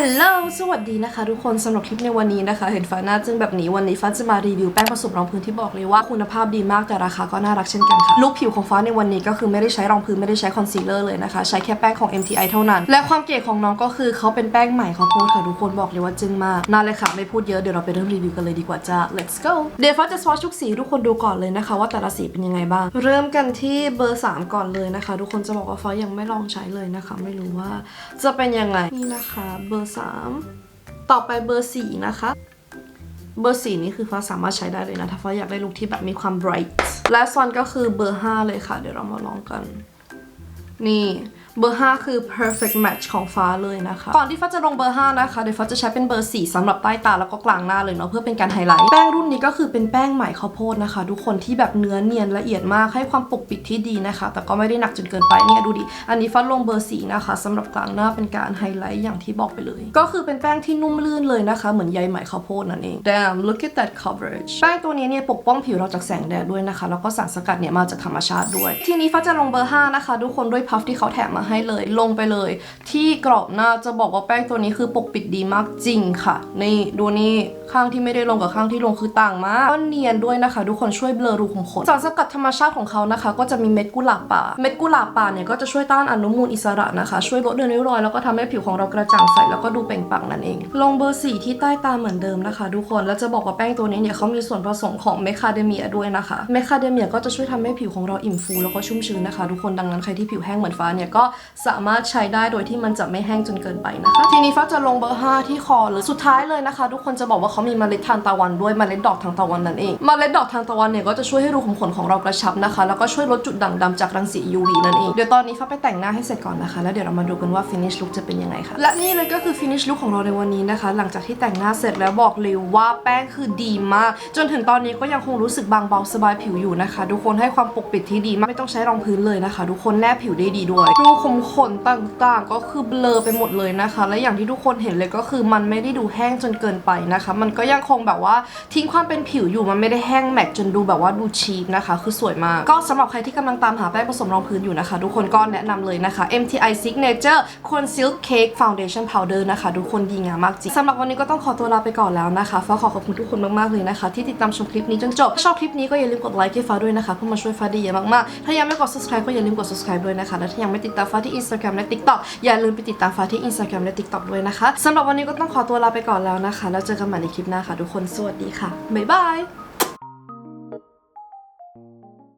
ฮัลโหล สวัสดีนะคะ ทุกคนสำหรับคลิปในวันนี้นะคะ เห็นฟ้าหน้าจึงแบบนี้วันนี้ฟ้าจะมารีวิวแป้งผสมรองพื้นที่บอกเลยว่าคุณภาพดีมากแต่ราคาก็น่ารักเช่นกันค่ะ ลุคผิวของฟ้าในวันนี้ก็คือไม่ได้ใช้รองพื้นไม่ได้ใช้คอนซีลเลอร์เลยนะคะ ใช้แค่แป้งของ MTI เท่านั้น และความเก๋ของน้องก็คือเขาเป็นแป้งใหม่เขาโพดค่ะทุกคนบอกเลยว่าจึงมากน่าเลยค่ะไม่พูดเยอะเดี๋ยวเราไปเริ่มรีวิวกันเลยดีกว่าจ้า let's go เดี๋ยวฟ้าจะสวอชทุกสีทุกคนดูก่อนเลยนะคะ ว่าแต่ละสีเป็นยังไงบ้าง เริ่มกันที่เบอร์ 3 ก่อนเลยนะคะ ทุกคนจะบอกว่าฟ้ายังไม่ลองใช้เลยนะคะ ไม่รู้ว่าจะเป็นยังไงนี่นะคะเบอร์3ต่อไปเบอร์4นะคะ เบอร์4นี่คือฟ้าสามารถใช้ได้เลยนะ ถ้าฟ้าอยากได้ลุคที่แบบมีความ bright และซอนก็คือเบอร์5เลยค่ะ เดี๋ยวเรามาลองกัน นี่ เบอร์ 5 คือ perfect match ของฟ้าเลยนะคะ ก่อนที่ฟ้าจะลงเบอร์ 5 นะคะ เดี๋ยวฟ้าจะใช้เป็นเบอร์ 4สำหรับใต้ตาแล้วก็กลางหน้าเลยเนาะเพื่อเป็นการไฮไลท์ แป้งรุ่นนี้ก็คือเป็นแป้งใหม่ข้าวโพดนะคะ ทุกคนที่แบบเนื้อเนียนละเอียดมากให้ความปกปิดที่ดีนะคะ แต่ก็ไม่ได้หนักจนเกินไปเนี่ยดูดิ อันนี้ฟ้าลงเบอร์ 4 นะคะสำหรับกลางหน้าเป็นการไฮไลท์อย่างที่บอกไปเลย ก็คือเป็นแป้งที่นุ่มลื่นเลยนะคะ เหมือนใยไหมข้าวโพดนั่นเอง Damn look at that coverage แป้งตัวนี้เนี่ยปกป้องผิวเราจากแสงแดดด้วยนะคะ แล้วก็สารสกัดเนี่ยมาจากธรรมชาติด้วย ทีนี้ฟ้าจะลงเบอร์ 5 นะคะทุกคนด้วยพัฟที่เขาแถมมาให้เลยลงไปเลย ที่กรอบหน้าจะบอกว่าแป้งตัวนี้คือปกปิดดีมากจริงค่ะ นี่ดูนี่ข้างที่ไม่ได้ลงกับข้างที่ลงคือต่างมากก็เนียนด้วยนะคะ ทุกคนช่วยเบลอรูขุมขนสารสกัดธรรมชาติของเขานะคะ ก็จะมีเม็ดกุหลาบป่า เม็ดกุหลาบป่าเนี่ยก็จะช่วยต้านอนุมูลอิสระนะคะ ช่วยลดเรือนริ้วรอยแล้วก็ทำให้ผิวของเรากระจ่างใสแล้วก็ดูเปล่งปลั่งนั่นเอง ลงเบอร์สี่ที่ใต้ตาเหมือนเดิมนะคะ ทุกคนแล้วจะบอกว่าแป้งตัวนี้เนี่ยเขามีส่วนผสมของเมคาเดเมียด้วยนะคะเมคาเดเมียก็จะช่วยทำให้ผิวของเราอิ่มฟูแล้วก็ชุ่มชื้นนะคะ ทุกคนดังนั้นใครที่ผิวแห้งเหมือนฟ้าเนี่ยก็สามารถใช้ได้โดยที่มันจะไม่แห้งจนเกินไปนะคะ ทีนี้ฟ้าจะลงเบอร์ 5 ที่คอเลยสุดท้ายเลยนะคะ ทุกคนจะบอกว่าเขามีเมล็ดทานตะวันด้วยเมล็ดดอกทางตะวันนั่นเองเมล็ดดอกทางตะวันเนี่ยก็จะช่วยให้รูขุมขนของเรากระชับนะคะ แล้วก็ช่วยลดจุดด่างดำจากรังสี UV นั่นเองเดี๋ยวตอนนี้ฟ้าไปแต่งหน้าให้เสร็จก่อนนะคะแล้วเดี๋ยวเรามาดูกันว่า finish look จะเป็นยังไงค่ะและนี่เลยก็คือ finish look ของเราในวันนี้นะคะ หลังจากที่แต่งหน้าเสร็จแล้วบอกเลยว่าแป้งคือดีมาก จนถึงตอนนี้ก็ยังคงรู้สึกบางเบาสบายผิวอยู่นะคะ ทุกคนให้ความปกปิดที่ดีมากไม่ต้องใช้รองพื้นเลยนะคะ ทุกคนแนบผิวได้ดีด้วยรูขุมขนต่างๆ ก็คือเบลอไปหมดเลยนะคะ และอย่างที่ทุกคนเห็นเลยก็คือมันไม่ได้ดูแห้งจนเกินไปนะคะ มันก็ยังคงแบบว่าทิ้งความเป็นผิวอยู่มันไม่ได้แห้งแมทจนดูแบบว่าดูชีพนะคะ คือสวยมาก ก็สำหรับใครที่กำลังตามหาแป้งผสมรองพื้นอยู่นะคะ ทุกคนก็แนะนำเลยนะคะ MTI Signature Conceal Cake Foundation Powder นะคะ ทุกคนดีงามมากจริงสำหรับวันนี้ก็ต้องขอตัวลาไปก่อนแล้วนะคะฟ้าขอขอบคุณทุกคนมากๆเลยนะคะ ที่ติดตามชมคลิปนี้จนจบชอบคลิปนี้ก็อย่าลืมกดไลค์ให้ฟ้าด้วยนะคะเพื่อมาช่วยฟ้าด้เยอะมากๆถ้ายังไม่กด subscribe ก็อย่าลืมกด subscribe ด้วยนะคะและถ้ายังไม่ติดตามฟ้าที่ Instagram และ TikTok อย่าลืมไปติดตามฟ้าที่ Instagram และ TikTok ด้วยนะคะสำหรับวันนี้ก็ต้องขอตัวลาไปก่อนแล้วนะคะ แล้วเจอกันใหม่ในคลิปหน้าค่ะทุกคนสวัสดีค่ะบ๊ายบาย